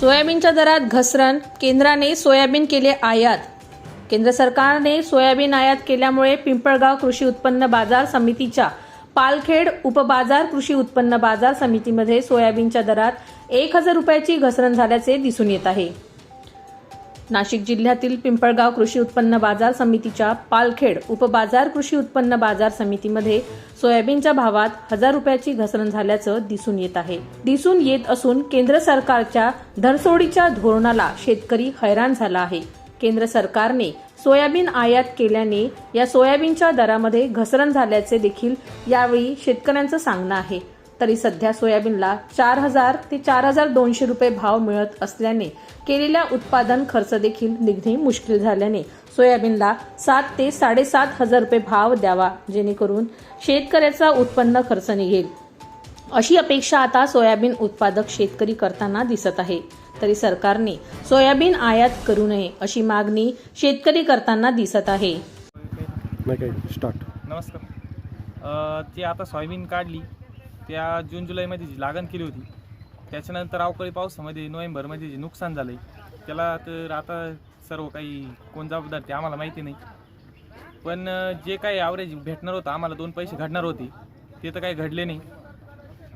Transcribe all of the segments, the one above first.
सोयाबीनच्या दरात घसरण केंद्राने सोयाबीन केले आयात. केंद्र सरकारने सोयाबीन आयात केल्यामुळे पिंपळगाव कृषी उत्पन्न बाजार समितीच्या पालखेड उपबाजार कृषी उत्पन्न बाजार समितीमध्ये सोयाबीनच्या दरात एक हजार रुपयाची घसरण झाल्याचे दिसून येत आहे. नाशिक जिल्ह्यातील पिंपळगाव कृषी उत्पन्न बाजार समितीच्या पालखेड उपबाजार कृषी उत्पन्न बाजार समितीमध्ये सोयाबीनच्या भावात हजार रुपयाची घसरण झाल्याचं दिसून येत आहे. दिसून येत असून केंद्र सरकारच्या धरसोडीच्या धोरणाला शेतकरी हैराण झाला आहे. केंद्र सरकारने सोयाबीन आयात केल्याने या सोयाबीनच्या दरामध्ये घसरण झाल्याचे देखील यावेळी शेतकऱ्यांचं सांगणं आहे. तरी सध्या सोयाबीनला चार हजार ते चार हजार दोनशे रुपये भाव मिळत असल्याने केलेल्या उत्पादन खर्च देखील निघणे मुश्किल झाल्याने सोयाबीनला सात ते साडेसात हजार रुपये भाव द्यावा जेणेकरून शेतकऱ्याचा उत्पन्न खर्च निघेल. अशी अपेक्षा आता सोयाबीन उत्पादक शेतकरी करताना दिसत आहे. तरी सरकारने सोयाबीन आयात करू नये अशी मागणी शेतकरी करताना दिसत आहे. नमस्कार. ती आता सोयाबीन काढली. त्या जून जुलैमध्ये जी लागण केली होती त्याच्यानंतर अवकाळी पावसामध्ये नोव्हेंबरमध्ये जे नुकसान झालं आहे त्याला तर आता सर्व काही कोण जबाबदार ते आम्हाला माहिती नाही. पण जे काही ॲव्हरेज भेटणार होतं आम्हाला दोन पैसे घडणार होते ते तर काही घडले नाही.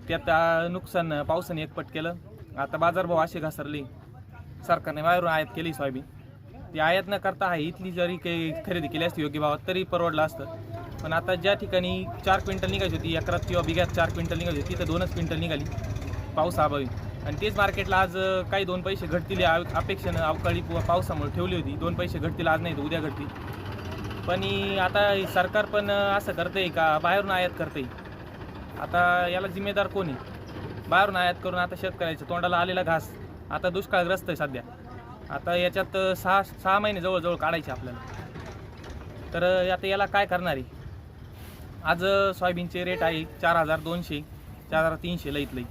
त्यात नुकसान पावसाने एकपट केलं. आता बाजारभाव असे घसरले. सरकारने बाहेरून आयात केली सोयाबीन. ती आयात न करता आहे इथली जरी काही खरेदी केली असती योग्य भावात तरी परवडलं असतं. पण आता ज्या ठिकाणी चार क्विंटल निघायची होती एकरात किंवा बिघ्यात चार क्विंटल निघायची होती तिथं दोनच क्विंटल निघाली. पाऊस अभावी. आणि तेच मार्केटला आज काही दोन पैसे घडतील या अपेक्षेनं अवकाळी किंवा पावसामुळे ठेवली होती. दोन पैसे घडतील आज नाही तर उद्या घडतील पण आता सरकार पण असं करते का? बाहेरून आयात करते आता याला जिम्मेदार कोण आहे? बाहेरून आयात करून आता शेतकऱ्याच्या तोंडाला आलेला घास. आता दुष्काळग्रस्त आहे सध्या. आता याच्यात सहा सहा महिने जवळजवळ काढायचे आपल्याला. तर आता याला काय करणार आहे? आज सोयाबीनचे रेट आहे चार हजार दोनशे चार हजार तीनशे लईत लई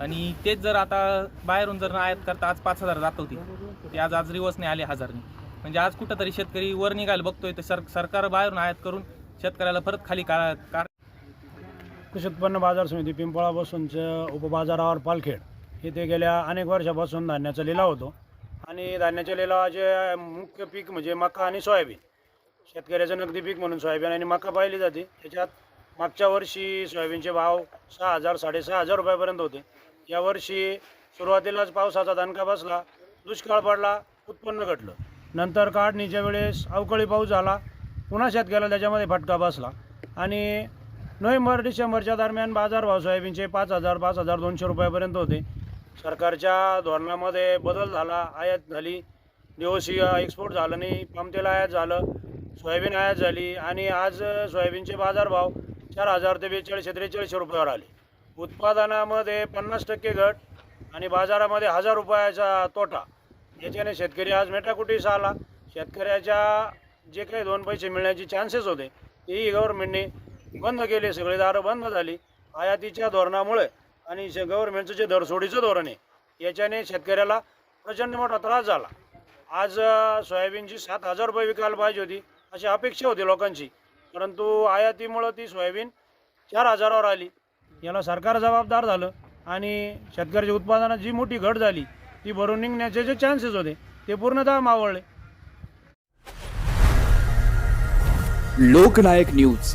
आणि तेच जर आता बाहेरून जर आयात करता आज पाच हजार जात होती. ते आज आज रिवर्सने आले हजारने. म्हणजे आज कुठंतरी शेतकरी वर निघायला बघतोय तर सर सरकार बाहेरून आयात करून शेतकऱ्याला परत खाली का कृषी उत्पन्न बाजार समिती पिंपळापासूनचं उपबाजारावर पालखेड येथे गेल्या अनेक वर्षापासून धान्याचा लिलाव होतो. आणि धान्याच्या लिलावाचे मुख्य पीक म्हणजे मका आणि सोयाबीन. शेतकऱ्याचं नगदी पीक म्हणून सोयाबीन आणि मका पाहिली जाते. त्याच्यात मागच्या वर्षी सोयाबीनचे भाव सहा हजार साडेसहा हजार रुपयापर्यंत होते. यावर्षी सुरुवातीलाच पावसाचा दणका बसला दुष्काळ पडला उत्पन्न घटलं. नंतर काढणीच्या वेळेस अवकाळी पाऊस झाला पुन्हा शेतकऱ्याला त्याच्यामध्ये फटका बसला. आणि नोव्हेंबर डिसेंबरच्या दरम्यान बाजारभाव सोयाबीनचे पाच हजार पाच हजार दोनशे रुपयापर्यंत होते. सरकारच्या धोरणामध्ये बदल झाला आयात झाली सी एक्सपोर्ट झालं नाही पामतेल आयात झालं. सोयाबीन आयात झाली आणि आज सोयाबीनचे बाजारभाव चार हजार ते बेचाळीसशे त्रेचाळीसशे रुपयावर आले. उत्पादनामध्ये पन्नास टक्के घट आणि बाजारामध्ये हजार रुपयाचा तोटा. याच्याने शेतकरी आज मेटाकुटीस आला. शेतकऱ्याच्या जे काही दोन पैसे मिळण्याचे चान्सेस होते तेही गव्हर्नमेंटने बंद केले. सगळे दारं बंद झाली. आयातीच्या धोरणामुळे आणि शे- गव्हर्नमेंटचं जे दरसोडीचं धोरण आहे याच्याने शेतकऱ्याला प्रचंड मोठा त्रास झाला. आज सोयाबीनची सात हजार रुपये विकायला पाहिजे होती. अशी अपेक्षा होती लोकांची. परंतु आयातीमुळं ती सोयाबीन चार हजारावर आली. याला सरकार जबाबदार झालं आणि शेतकऱ्याच्या उत्पादनात जी मोठी घट झाली ती भरून निघण्याचे जे चान्सेस होते ते पूर्णतः मावळले. लोकनायक न्यूज.